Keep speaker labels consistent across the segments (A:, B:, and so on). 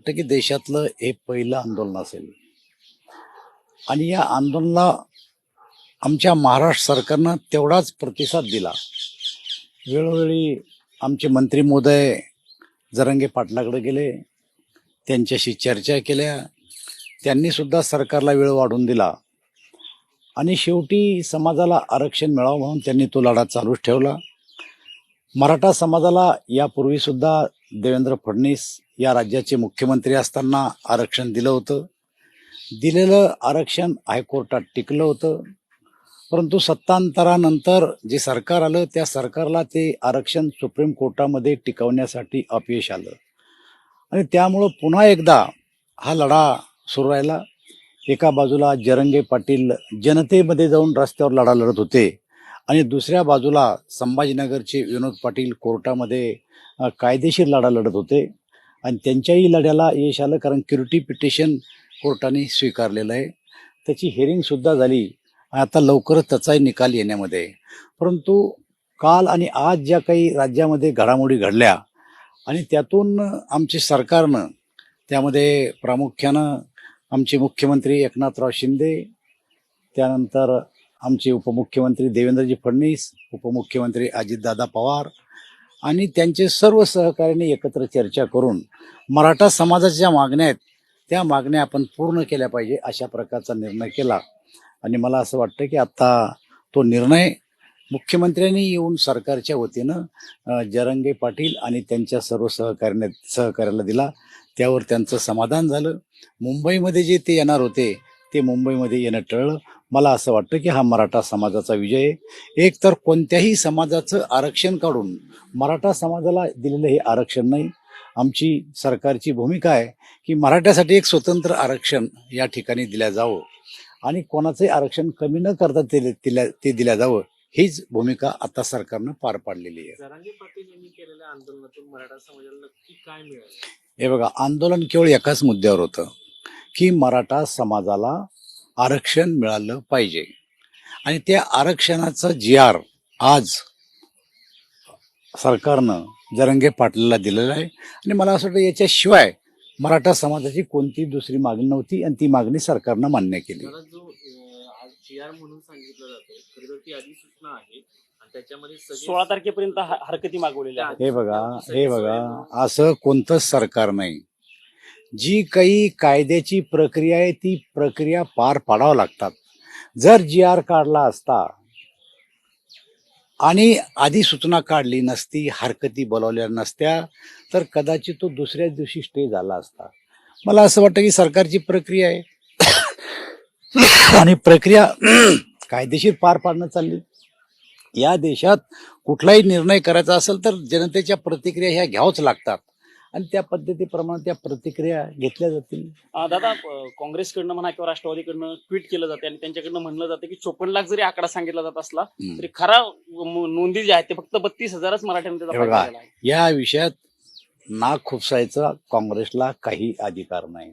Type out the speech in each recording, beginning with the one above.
A: वाटतं की देशातलं हे पहिलं आंदोलन असेल. आणि या आंदोलनाला आमच्या महाराष्ट्र सरकारनं तेवढाच प्रतिसाद दिला. वेळोवेळी आमचे मंत्री महोदय जरंगे पाटलाकडे गेले त्यांच्याशी चर्चा केल्या त्यांनीसुद्धा सरकारला वेळ वाढवून दिला. आणि शेवटी समाजाला आरक्षण मिळावं म्हणून त्यांनी तो लढा चालूच ठेवला. मराठा समाजाला यापूर्वीसुद्धा देवेंद्र फडणवीस या राज्याचे मुख्यमंत्री असताना आरक्षण दिलं होतं. दिलेलं आरक्षण हायकोर्टात टिकलं होतं. परंतु सत्तांतरानंतर जे सरकार आलं त्या सरकारला ते आरक्षण सुप्रीम कोर्टामध्ये टिकवण्यासाठी अपयश आलं. आणि त्यामुळं पुन्हा एकदा हा लढा सुरू राहिला. एका बाजूला जरंगे पाटील जनतेमध्ये जाऊन रस्त्यावर लढा लढत होते. आणि दुसऱ्या बाजूला संभाजीनगरचे विनोद पाटील कोर्टामध्ये कायदेशीर लढा लढत होते. आणि त्यांच्याही लढ्याला यश आलं कारण क्युरिटी पिटिशन कोर्टाने स्वीकारलेलं आहे. त्याची हेरिंगसुद्धा झाली. आता लवकरच त्याचाही निकाल येण्यामध्ये. परंतु काल आणि आज ज्या काही राज्यामध्ये घडामोडी घडल्या आणि त्यातून आमचे सरकारनं त्यामध्ये प्रामुख्यानं आमचे मुख्यमंत्री एकनाथराव शिंदे त्यानंतर आमचे उपमुख्यमंत्री देवेंद्रजी फडणवीस उपमुख्यमंत्री अजितदादा पवार आणि त्यांचे सर्व सहकार्याने एकत्र चर्चा करून मराठा समाजाच्या ज्या मागण्या आहेत त्या मागण्या आपण पूर्ण केल्या पाहिजे अशा प्रकारचा निर्णय केला. आणि मला असं वाटतं की आत्ता तो निर्णय मुख्यमंत्र्यांनी येऊन सरकारच्या वतीनं जरंगे पाटील आणि त्यांच्या सर्व सहकार्याने सहकार्याला दिला. त्यावर त्यांचं समाधान झालं. मुंबईमध्ये जे ते येणार होते ते मुंबईमध्ये येणं टळलं. मला असं वाटतं की हा मराठा समाजाचा विजय आहे. एक तर कोणत्याही समाजाचं आरक्षण काढून मराठा समाजाला दिलेलं हे आरक्षण नाही. आमची सरकारची भूमिका आहे की मराठ्यासाठी एक स्वतंत्र आरक्षण या ठिकाणी दिल्या जावं. आणि कोणाचंही आरक्षण कमी न करता ते दिल्या ते दिल्या जावं हीच भूमिका आता सरकारनं पार पाडलेली आहे. हे बघा आंदोलन केवळ एकाच मुद्द्यावर होतं. की मराठा समाजाला आरक्षण मिळालं पाहिजे. आणि त्या आरक्षणाचं जी आर आज सरकारनं जरंगे पाटलाला दिलेलं आहे. आणि मला असं वाटतं याच्याशिवाय मराठा समाजाची कोणती दुसरी मागणी नव्हती आणि ती मागणी सरकारनं मान्य केली.
B: मला जो अं, आज जी आर म्हणून सांगितलं जातं खरं तर ती अधिसूचना आहे. आणि त्याच्यामध्ये सगळे
C: सोळा तारखेपर्यंत हरकती मागवलेल्या
A: हे बघा हे बघा असं कोणतंच सरकार नाही. जी काही कायद्याची प्रक्रिया आहे ती प्रक्रिया पार पाडावं लागतात. जर जी आर काढला असता आणि आधी सूचना काढली नसती हरकती बोलावल्या नसत्या तर कदाचित तो दुसऱ्याच दिवशी स्टे झाला असता. मला असं वाटतं की सरकारची प्रक्रिया आहे. आणि प्रक्रिया कायदेशीर पार पाडणं चालली. या देशात कुठलाही निर्णय करायचा असेल तर जनतेच्या प्रतिक्रिया ह्या घ्यावच लागतात. आणि त्या पद्धतीप्रमाणे त्या प्रतिक्रिया घेतल्या जातील
C: अं, दादा काँग्रेसकडनं म्हणा किंवा राष्ट्रवादीकडनं ट्विट केलं जाते आणि त्यांच्याकडनं म्हणलं जातं की चोपन्न लाख जरी आकडा सांगितला जात असला
A: हम्म.
C: तरी खरा म- नोंदी जे आहेत ते फक्त बत्तीस हजारच
A: हे.
C: झाला आहे.
A: या विषयात नाक खुपसायचा काँग्रेसला काही अधिकार नाही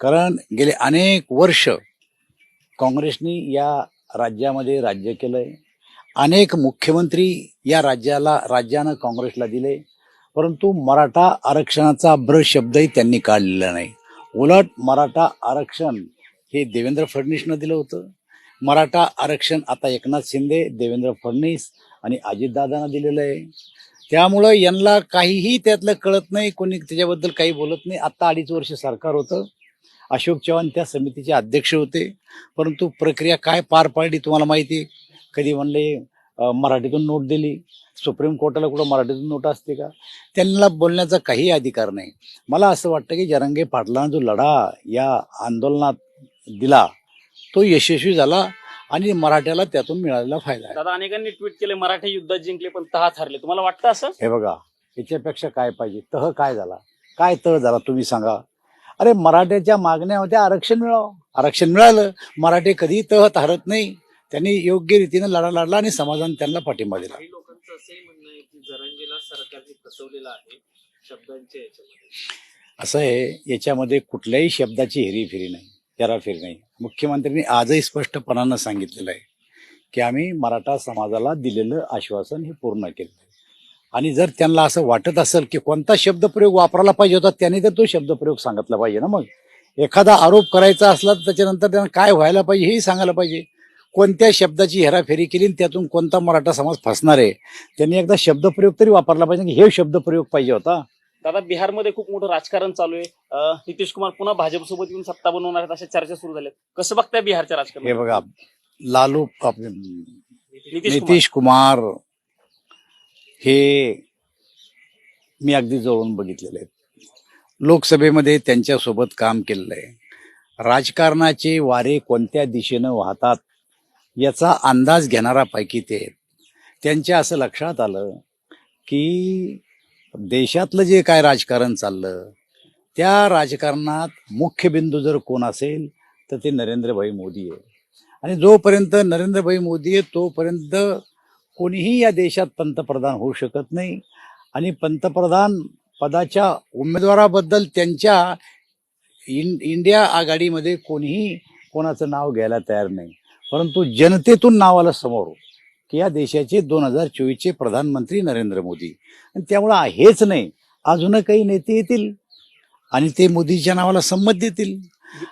A: कारण गेले अनेक वर्ष काँग्रेसनी या राज्यामध्ये राज्य केलंय अनेक मुख्यमंत्री या राज्याला राज्यानं काँग्रेसला दिले परंतु मराठा आरक्षणाचा ब्र शब्दही त्यांनी काढलेला नाही. उलट मराठा आरक्षण हे देवेंद्र फडणवीसनं दिलं होतं. मराठा आरक्षण आता एकनाथ शिंदे देवेंद्र फडणवीस आणि अजितदादांना दिलेलं आहे. त्यामुळं यांना काहीही त्यातलं कळत नाही कोणी त्याच्याबद्दल काही बोलत नाही. आत्ता अडीच वर्ष सरकार होतं. अशोक चव्हाण त्या समितीचे अध्यक्ष होते. परंतु प्रक्रिया काय पार पाडली तुम्हाला माहिती कधी म्हणले मराठीतून नोट दिली. सुप्रीम कोर्टाला कुठं मराठीतून नोट असते का? त्यांना बोलण्याचा काही अधिकार नाही. मला असं वाटतं की जरंगे पाटलांना जो लढा या आंदोलनात दिला तो यशस्वी झाला आणि मराठ्याला त्यातून मिळालेला फायदा आहे.
C: दादा अनेकांनी ट्विट केले मराठे युद्धात जिंकले पण तहात हरले. तुम्हाला वाटतं असं?
A: हे बघा याच्यापेक्षा काय पाहिजे? तह काय झाला? काय तह झाला तुम्ही सांगा. अरे मराठ्याच्या मागण्या होत्या आरक्षण मिळावं. आरक्षण मिळालं. मराठे कधीही तहत हरत नाही. त्यांनी योग्य रीतीनं लढा लढला आणि समाजाने त्यांना पाठिंबा दिला.
B: काही लोकांचं असंही म्हणणं आहे की जरांगेला सरकारने फसवलेलं आहे शब्दांच्या याच्यामध्ये.
A: असं आहे याच्यामध्ये कुठल्याही शब्दाची हेरीफेरी नाही हेराफेरी नाही. मुख्यमंत्र्यांनी आजही स्पष्टपणानं सांगितलेलं आहे की आम्ही मराठा समाजाला दिलेलं आश्वासन हे पूर्ण केलं. आणि जर त्यांना असं वाटत असेल की कोणता शब्दप्रयोग वापरायला पाहिजे होता त्याने तर तो शब्दप्रयोग सांगितला पाहिजे ना मग. एखादा आरोप करायचा असला तर त्याच्यानंतर त्यांना काय व्हायला पाहिजे हेही सांगायला पाहिजे. कोणत्या शब्दाची हेराफेरी केली आणि त्यातून कोणता मराठा समाज फसणार आहे? त्यांनी एकदा शब्दप्रयोग तरी वापरला पाहिजे की हे शब्दप्रयोग पाहिजे होता.
C: दादा बिहारमध्ये खूप मोठं राजकारण चालू आहे. नितीश कुमार पुन्हा भाजपसोबत येऊन सत्ता बनवणार आहेत अशा चर्चा सुरू झाल्या कसं बघताय बिहारच्या
A: हे
C: राजकारण
A: बघा लालू आपले
C: नितीश कुमार.
A: नितीश कुमार हे मी अगदी जवळून बघितलेले आहेत. लोकसभेमध्ये त्यांच्यासोबत काम केलेलं आहे. राजकारणाचे वारे कोणत्या दिशेनं वाहतात? याचा अंदाज घेणारापैकी ते. त्यांच्या असं लक्षात आलं की देशातलं जे काय राजकारण चाललं त्या राजकारणात मुख्य बिंदू जर कोण असेल तर ते नरेंद्रभाई मोदी आहे. आणि जोपर्यंत नरेंद्रभाई मोदी आहे तोपर्यंत कोणीही या देशात पंतप्रधान होऊ शकत नाही. आणि पंतप्रधान पदाच्या उमेदवाराबद्दल त्यांच्या इन इंडिया आघाडीमध्ये कोणीही कोणाचं नाव घ्यायला तयार नाही. परंतु जनतेतून नाव आलं समोर की या देशाचे दोन हजार चोवीसचे प्रधानमंत्री नरेंद्र मोदी. आणि त्यामुळं हेच नाही अजून काही नेते येतील. आणि ते मोदीच्या नावाला संमत देतील.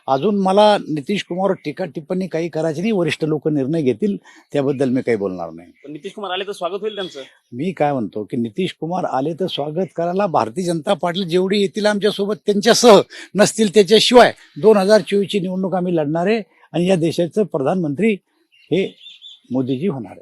A: अजून मला नितीश कुमार टीका टिप्पणी काही करायची नाही वरिष्ठ लोक निर्णय घेतील त्याबद्दल मी काही बोलणार नाही.
C: पण नितीश कुमार आले तर स्वागत होईल त्यांचं.
A: मी काय म्हणतो की नितीश कुमार आले तर स्वागत करायला भारतीय जनता पार्टी जेवढी येतील आमच्यासोबत त्यांच्यासह नसतील त्याच्याशिवाय दोन हजार चोवीसची निवडणूक आम्ही लढणार आहे आणि या देशाचं प्रधानमंत्री हे मोदीजी होणार आहे